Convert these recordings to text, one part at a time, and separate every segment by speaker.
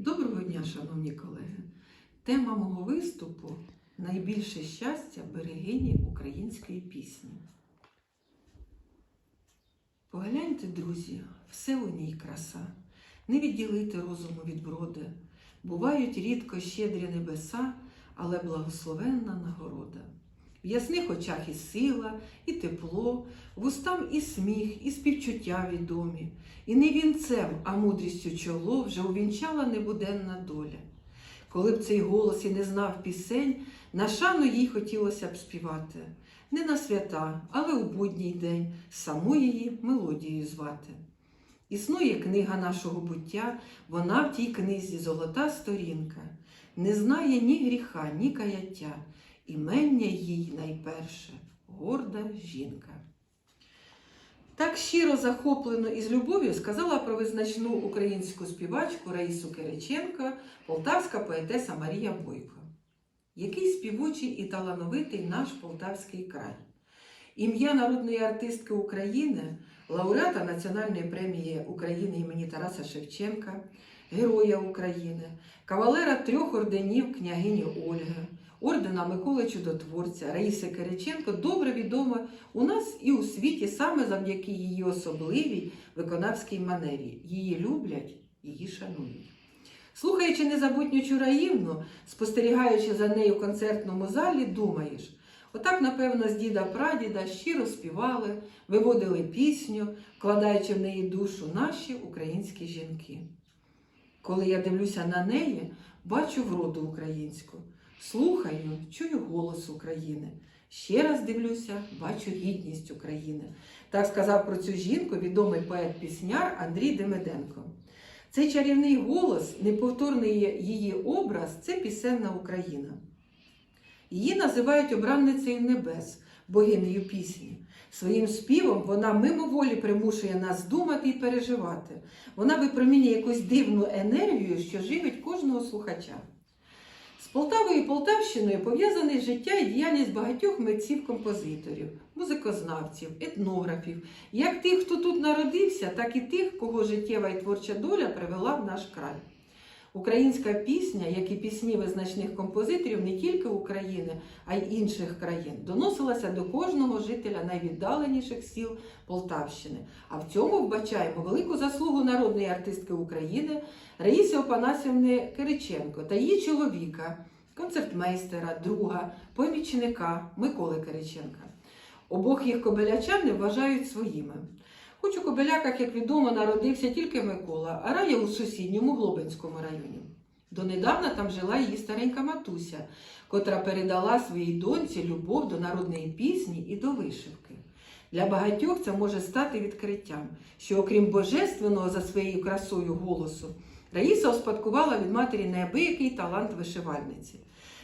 Speaker 1: Доброго дня, шановні колеги. Тема мого виступу найбільше щастя берегині української пісні. Погляньте, друзі, все у ній краса, не відділити розуму від броди. Бувають рідко щедрі небеса, але благословенна нагорода. В ясних очах і сила, і тепло, вустам і сміх, і співчуття відомі. І не вінцем, а мудрістю чоло вже увінчала небуденна доля. Коли б цей голос і не знав пісень, на шану їй хотілося б співати. Не на свята, але у будній день саму її мелодією звати. Існує книга нашого буття, вона в тій книзі золота сторінка, не знає ні гріха, ні каяття, імення їй найперше горда жінка. Так щиро захоплено і з любов'ю сказала про визначну українську співачку Раїсу Кириченко, полтавська поетеса Марія Бойко. Який співочий і талановитий наш полтавський край. Ім'я народної артистки України, лауреата Національної премії України імені Тараса Шевченка, Героя України, кавалера трьох орденів княгині Ольги, ордена Миколи Чудотворця, Раїси Кириченко добре відома у нас і у світі саме завдяки її особливій виконавській манері. Її люблять, її шанують. Слухаючи незабутню Чураївну, спостерігаючи за нею в концертному залі, думаєш, отак, напевно, з діда прадіда щиро співали, виводили пісню, вкладаючи в неї душу наші українські жінки. Коли я дивлюся на неї, бачу вроду українську, слухаю, чую голос України. Ще раз дивлюся, бачу гідність України. Так сказав про цю жінку відомий поет-пісняр Андрій Демиденко. Цей чарівний голос, неповторний її образ це пісенна Україна. Її називають обранницею небес, богинею пісні. Своїм співом вона мимоволі примушує нас думати і переживати. Вона випромінює якусь дивну енергію, що живить кожного слухача. З Полтавою і Полтавщиною пов'язане життя і діяльність багатьох митців-композиторів, музикознавців, етнографів, як тих, хто тут народився, так і тих, кого життєва і творча доля привела в наш край. Українська пісня, як і пісні визначних композиторів не тільки України, а й інших країн, доносилася до кожного жителя найвіддаленіших сіл Полтавщини. А в цьому вбачаємо велику заслугу народної артистки України Раїси Опанасівни Кириченко та її чоловіка, концертмейстера, друга, помічника Миколи Кириченка. Обох їх кобелячан не вважають своїми. Хоч у Кобеляках, як відомо, народився тільки Микола, а Рая у сусідньому Глобинському районі. Донедавна там жила її старенька матуся, котра передала своїй доньці любов до народної пісні і до вишивки. Для багатьох це може стати відкриттям, що, окрім божественного за своєю красою голосу, Раїса успадкувала від матері неабиякий талант вишивальниці.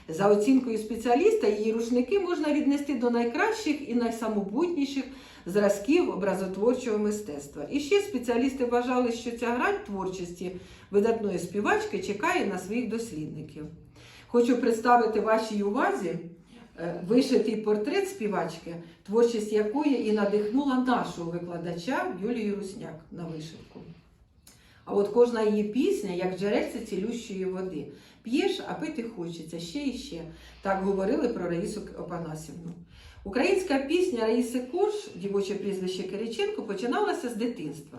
Speaker 1: За оцінкою спеціаліста, її рушники можна віднести до найкращих і найсамобутніших зразків образотворчого мистецтва. І ще спеціалісти вважали, що ця грань творчості видатної співачки чекає на своїх дослідників. Хочу представити вашій увазі е, вишитий портрет співачки, творчість якої і надихнула нашого викладача Юлію Русняк на вишивку. А от кожна її пісня, як джерельце цілющої води. П'єш, а пити хочеться ще і ще. Так говорили про Раїсу Опанасівну. Українська пісня Раїси Корж, дівоче прізвище Кириченко, починалася з дитинства.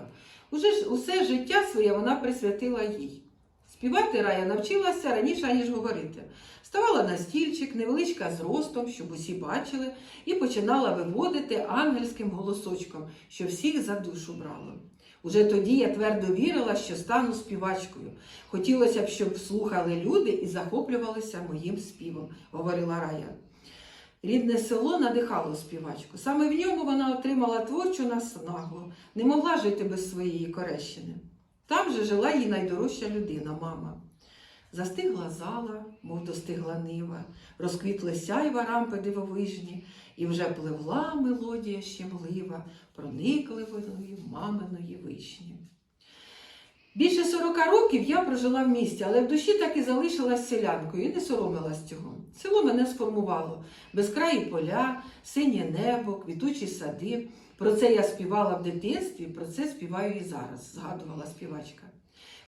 Speaker 1: Уже ж усе життя своє вона присвятила їй. Співати Рая навчилася раніше, ніж говорити. Ставала на стільчик, невеличка зростом, щоб усі бачили, і починала виводити ангельським голосочком, що всіх за душу брало. Уже тоді я твердо вірила, що стану співачкою. Хотілося б, щоб слухали люди і захоплювалися моїм співом, говорила Рая. Рідне село надихало співачку. Саме в ньому вона отримала творчу наснагу, не могла жити без своєї Корещини. Там же жила її найдорожча людина, мама. Застигла зала, мов достигла нива, розквітли сяйва рампи дивовижні, і вже пливла мелодія щемлива, проникливої маминої вишні. Більше 40 років я прожила в місті, але в душі так і залишилась селянкою і не соромилась цього. Село мене сформувало безкраї поля, синє небо, квітучі сади. Про це я співала в дитинстві, про це співаю і зараз, згадувала співачка.